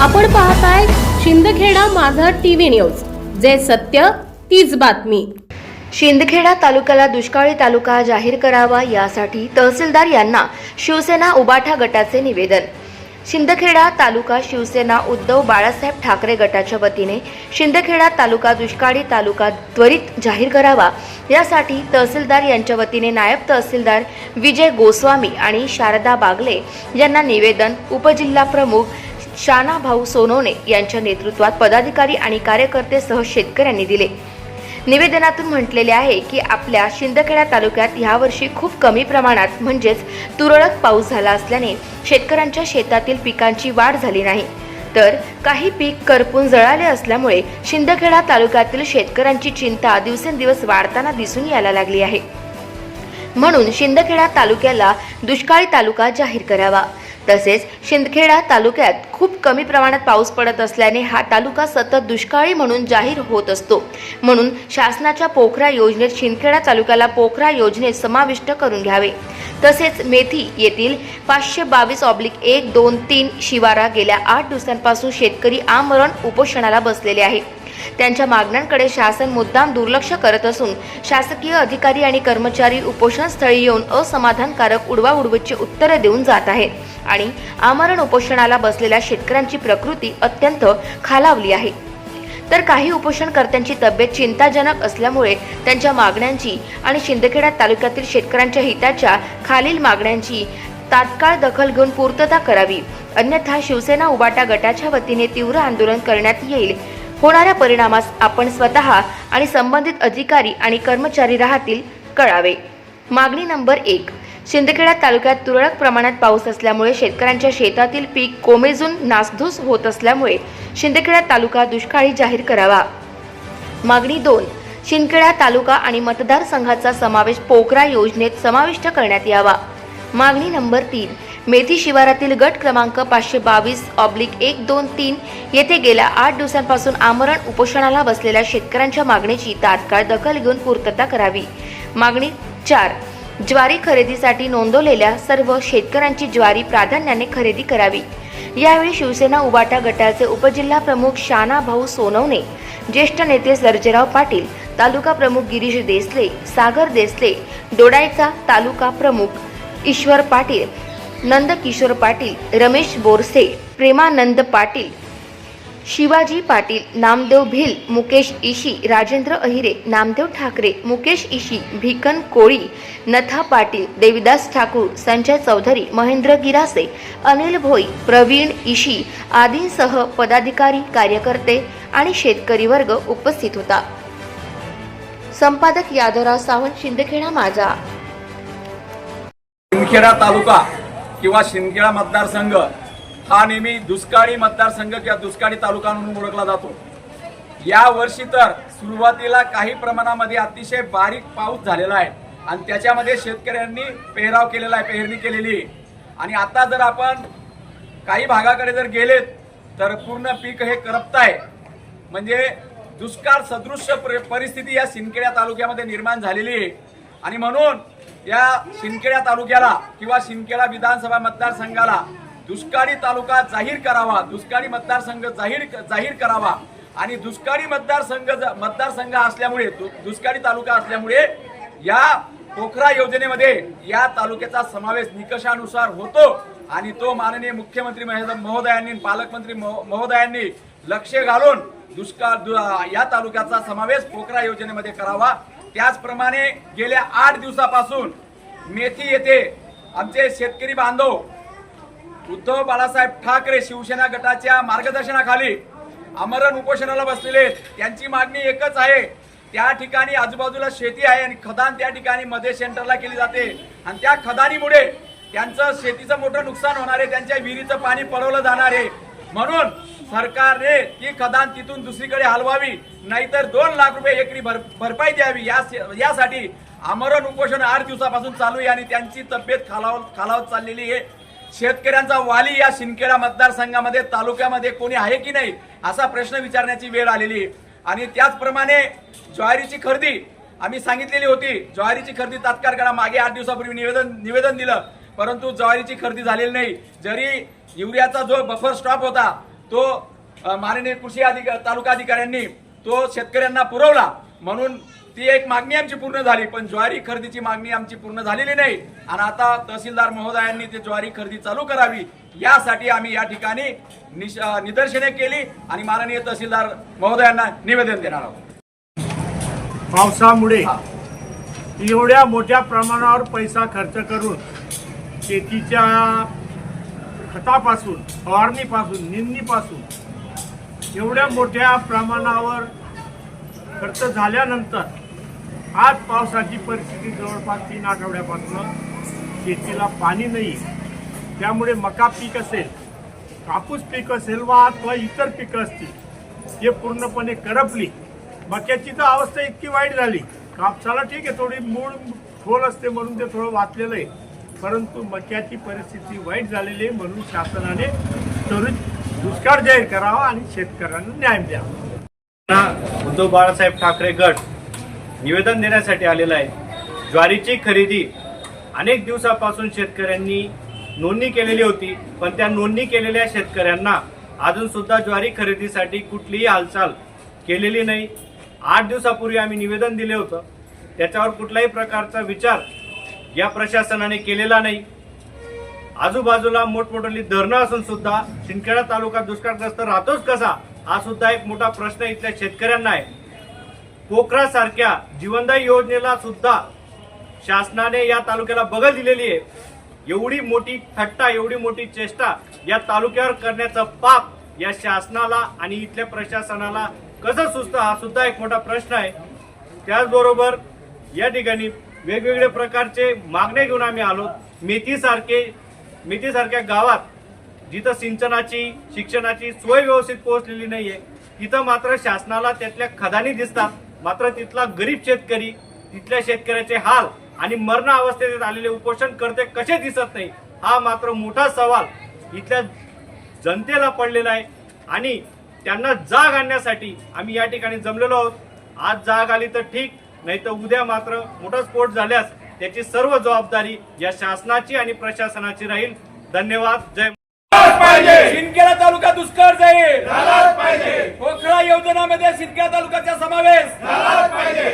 आपण पाहताय शिंदखेडा माझा टीव्ही न्यूज. जे सत्य तीच बातमी. शिंदखेडा तालुक्याला दुष्काळी तालुका जाहीर करावा यासाठी तहसीलदार यांना शिवसेना उबाठा गटाचे निवेदन. शिंदखेडा तालुका शिवसेना उद्धव बाळासाहेब ठाकरे गटाच्या वतीने शिंदखेडा तालुका दुष्काळी तालुका त्वरित जाहीर करावा यासाठी तहसीलदार यांच्या वतीने नायब तहसीलदार विजय गोस्वामी आणि शारदा बागले यांना निवेदन उपजिल्हा प्रमुख शाना भाऊ सोनवणे यांच्या नेतृत्वात पदाधिकारी आणि कार्यकर्ते शेतकऱ्यांनी दिले. निवेदनातून म्हटलेले आहे की आपल्या शिंदखेडा तालुक्यात यावर्षी खूप कमी प्रमाणात म्हणजेच तुरळक पाऊस झाला असल्याने शेतकऱ्यांच्या शेतातील पिकांची वाढ झाली नाही. तर काही पीक करपून जळाले असल्यामुळे शिंदखेडा तालुक्यातील शेतकऱ्यांची चिंता दिवसेंदिवस वाढताना दिसून यायला लागली आहे. म्हणून शिंदखेडा तालुक्याला दुष्काळी तालुका जाहीर करावा. तसेच शिंदखेडा तालुक्यात खूप कमी प्रमाणात पाऊस पडत असल्याने हा तालुका सतत दुष्काळी म्हणून जाहीर होत असतो. म्हणून शासनाच्या पोखरा योजनेत शिंदखेडा तालुक्याला पोखरा योजनेत समाविष्ट करून घ्यावे. तसेच मेथी येथील पाचशे बावीस ऑब्लिक एक दोन तीन शिवारा गेल्या आठ दिवसांपासून शेतकरी आमरण उपोषणाला बसलेले आहे त्यांच्या मागण्यांकडे शासन मुद्दाम दुर्लक्ष करत असून शासकीय अधिकारी आणि कर्मचारी उपोषणस्थळी येऊन असमाधानकारक उडवाउडवीची उत्तरे देऊन जात आहेत आणि आमरण उपोषणाला बसलेल्या शेतकऱ्यांची प्रकृती अत्यंत खालावली आहे. तर काही उपोषणकर्त्यांची तब्येत चिंताजनक असल्यामुळे त्यांच्या मागण्यांची आणि शिंदखेडा तालुक्यातील शेतकऱ्यांच्या हिताच्या खालील मागण्यांची तात्काळ दखल घेऊन पूर्तता करावी. अन्यथा शिवसेना उबाटा गटाच्या वतीने तीव्र आंदोलन करण्यात येईल होणाऱ्या परिणामास आपण स्वतः आणि संबंधित अधिकारी आणि कर्मचारी राहतील कळावे. मागणी नंबर एक. शिंदखेडा तालुक्यात तुरळक प्रमाणात पाऊस असल्यामुळे शेतकऱ्यांच्या शेतातील पीक कोमेजून नासधूस होत असल्यामुळे शिंदखेडा तालुका दुष्काळी जाहीर करावा. मागणी दोन. शिंदखेडा तालुका आणि मतदारसंघाचा समावेश पोकरा योजनेत समाविष्ट करण्यात यावा. मागणी नंबर तीन. मेथी शिवारातील गट क्रमांक पाचशे बावीस ऑब्लिक एक दोन तीन येथे गेल्या आठ दिवसांपासून आमरण उपोषणाला बसलेल्या शेतकऱ्यांच्या मागणीची तात्काळ दखल घेऊन पूर्तता करावी. मागणी चार. ज्वारी खरेदीसाठी नोंदवलेल्या सर्व शेतकऱ्यांची ज्वारी प्राधान्याने खरेदी करावी. यावेळी शिवसेना उबाटा गटाचे उपजिल्हा प्रमुख शाना भाऊ सोनवणे ज्येष्ठ नेते सर्जेराव पाटील तालुका प्रमुख गिरीश देसले सागर देसले दोडायचा तालुका प्रमुख ईश्वर पाटील नंदकिशोर पाटील रमेश बोरसे प्रेमानंद पाटील शिवाजी पाटील नामदेव भिल मुकेश इशी राजेंद्र अहिरे नामदेव ठाकरे मुकेश इशी भिकन कोळी नथा पाटील देविदास ठाकूर संजय चौधरी महेंद्र गिरासे अनिल भोई प्रवीण इशी आदींसह पदाधिकारी कार्यकर्ते आणि शेतकरी वर्ग उपस्थित होता. संपादक यादवराव सावंत शिंदखेडा माझा. शिंदखेडा तालुका किंवा शिंदखेडा मतदारसंघ हा नेहमी दुष्काळी मतदारसंघ किंवा दुष्काळी तालुका म्हणून ओळखला जातो. या वर्षी तर सुरुवातीला काही प्रमाणामध्ये अतिशय बारीक पाऊस झालेला आहे आणि त्याच्यामध्ये शेतकऱ्यांनी पेहराव केलेला आहे पेरणी केलेली आहे. आणि आता जर आपण काही भागाकडे जर गेलेत तर पूर्ण पीक हे करपत आहे. म्हणजे दुष्काळ सदृश्य परिस्थिती या सिंदखेडा तालुक्यामध्ये निर्माण झालेली आहे. आणि म्हणून या शिंदखेडा तालुक्याला किंवा शिंदखेडा विधानसभा मतदारसंघाला दुष्काळी तालुका जाहीर करावा दुष्काळी मतदारसंघ जाहीर जाहीर करावा आणि दुष्काळी मतदारसंघ ज- मतदारसंघ असल्यामुळे दु- दुष्काळी तालुका असल्यामुळे या पोखरा योजनेमध्ये या तालुक्याचा समावेश निकषानुसार होतो आणि तो माननीय मुख्यमंत्री महोदयांनी पालकमंत्री महो- महोदयांनी लक्ष घालून दुष्काळ दु- या तालुक्याचा समावेश पोखरा योजनेमध्ये करावा. त्याचप्रमाणे गेल्या आठ दिवसापासून मेथी येथे आमचे शेतकरी बांधव उद्धव बाळासाहेब ठाकरे शिवसेना गटाच्या मार्गदर्शनाखाली आमरण उपोषणाला बसलेले त्यांची मागणी एकच आहे. त्या ठिकाणी आजूबाजूला शेती आहे आणि खदान त्या ठिकाणी मध्ये सेंटरला केली जाते. आणि त्या खदानीमुळे त्यांचं शेतीचं मोठं नुकसान होणार आहे. त्यांच्या विहिरीचं पाणी पळवलं जाणार आहे. म्हणून सरकारने ती खदान तिथून दुसरीकडे हलवावी नाहीतर दोन लाख रुपये एकरी भर भरपाई द्यावी. या यासाठी आमरण उपोषण आठ दिवसापासून चालू आहे आणि त्यांची तब्येत खालाव खालावत चाललेली आहे. शेतकऱ्यांचा वाली या शिंदखेडा मतदारसंघामध्ये तालुक्यामध्ये कोणी आहे की नाही असा प्रश्न विचारण्याची वेळ आलेली आहे. आणि त्याचप्रमाणे ज्वारीची खरेदी आम्ही सांगितलेली होती ज्वारीची खरेदी तात्काळ करा. मागे आठ दिवसापूर्वी निवेदन निवेदन दिलं. परंतु ज्वारीची खरेदी झालेली नाही. जरी युरियाचा जो बफर स्टॉप होता तो माननीय कृषी अधिकारी तालुका अधिकाऱ्यांनी तो शेतकऱ्यांना पुरवला. म्हणून ती एक मागणी आमची पूर्ण झाली पण ज्वारी खरेदीची मागणी आमची पूर्ण झालेली नाही. आणि आता तहसीलदार महोदयांनी ते ज्वारी खरेदी चालू करावी यासाठी आम्ही या ठिकाणी निदर्शने केली आणि माननीय तहसीलदार महोदयांना निवेदन देणार आहोत. पावसामुळे. एवढ्या मोठ्या प्रमाणावर पैसा खर्च करून शेतीच्या खतापासून फवारणीपासून निंदणीपासून एवढ्या मोठ्या प्रमाणावर खर्च झाल्यानंतर आज पावसाची परिस्थिती जवळपास तीन आठवड्यापासून शेतीला पाणी नाही. त्यामुळे मका पीक असेल कापूस पीक असेल वा अथवा इतर पिकं असतील हे पूर्णपणे करपली. मक्याची तर अवस्था इतकी वाईट झाली. कापसाला ठीक आहे थोडी मूळ खोल असते म्हणून ते थोडं वाचलेलं आहे. परंतु मक्याची परिस्थिती वाईट झालेली आहे म्हणून शासनाने त्वरित दुष्काळ जाहीर करावा आणि शेतकऱ्यांना न्याय द्यावा. उद्धव बाळासाहेब ठाकरे गट निवेदन देण्यासाठी आलेला आहे. ज्वारीची खरेदी अनेक दिवसापासून शेतकऱ्यांनी नोंदणी केलेली होती पण त्या नोंदणी केलेल्या शेतकऱ्यांना अजून सुद्धा ज्वारी खरेदीसाठी कुठलीही हालचाल केलेली नाही. आठ दिवसापूर्वी आम्ही निवेदन दिले होतं. त्याच्यावर कुठल्याही प्रकारचा विचार या प्रशासनाने केलेला नाही. आजूबाजूला मोठमोठली धरणं असून सुद्धा शिंदखेडा तालुका दुष्काळग्रस्त राहतोच कसा हा सुद्धा एक मोठा प्रश्न इथल्या शेतकऱ्यांना आहे. पोखरा सारख्या जीवनदायी योजनेला सुद्धा शासनाने या तालुक्याला बगल दिलेली आहे. एवढी मोठी थट्टा एवढी मोठी चेष्टा या तालुक्यावर करण्याचं पाप या शासनाला आणि इथल्या प्रशासनाला कसं सुचतं हा सुद्धा एक मोठा प्रश्न आहे. त्याचबरोबर या ठिकाणी वेगवेगळे प्रकारचे मागण्या घेऊन आम्ही आलो. मेथीसारखे मेथीसारख्या गावात जिथं सिंचनाची शिक्षणाची सोय व्यवस्थित पोहोचलेली नाहीये तिथं मात्र शासनाला त्यातल्या खदानी दिसतात. मात्र तिथला गरीब शेतकरी तिथल्या शेतकऱ्याचे हाल आणि मरण अवस्थेत आलेले उपोषण करते कसे दिसत नाही हा मात्र मोठा सवाल इथल्या जनतेला पडलेला आहे. आणि त्यांना जाग आणण्यासाठी आम्ही या ठिकाणी जमलेलो आहोत. आज जाग आली तर ठीक नाही तर उद्या मात्र मोठा स्फोट झाल्यास त्याची सर्व जबाबदारी या शासनाची आणि प्रशासनाची राहील. धन्यवाद. जय शिंदखेडा तालुका दुष्काळ जाईल पोखरा योजनामध्ये शिंदखेडा तालुक्याचा समावेश.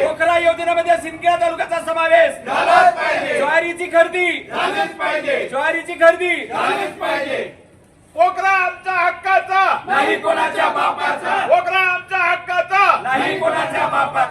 पोखरा योजनेमध्ये शिंदखेडा तालुक्याचा समावेश. ज्वारीची खरेदी. ज्वारीची खरेदी. पोखरा आमचा हक्काचा. नाही कोणाच्या बापाचा. पोखरा आमचा हक्काचा. नाही कोणाच्या बापाचा.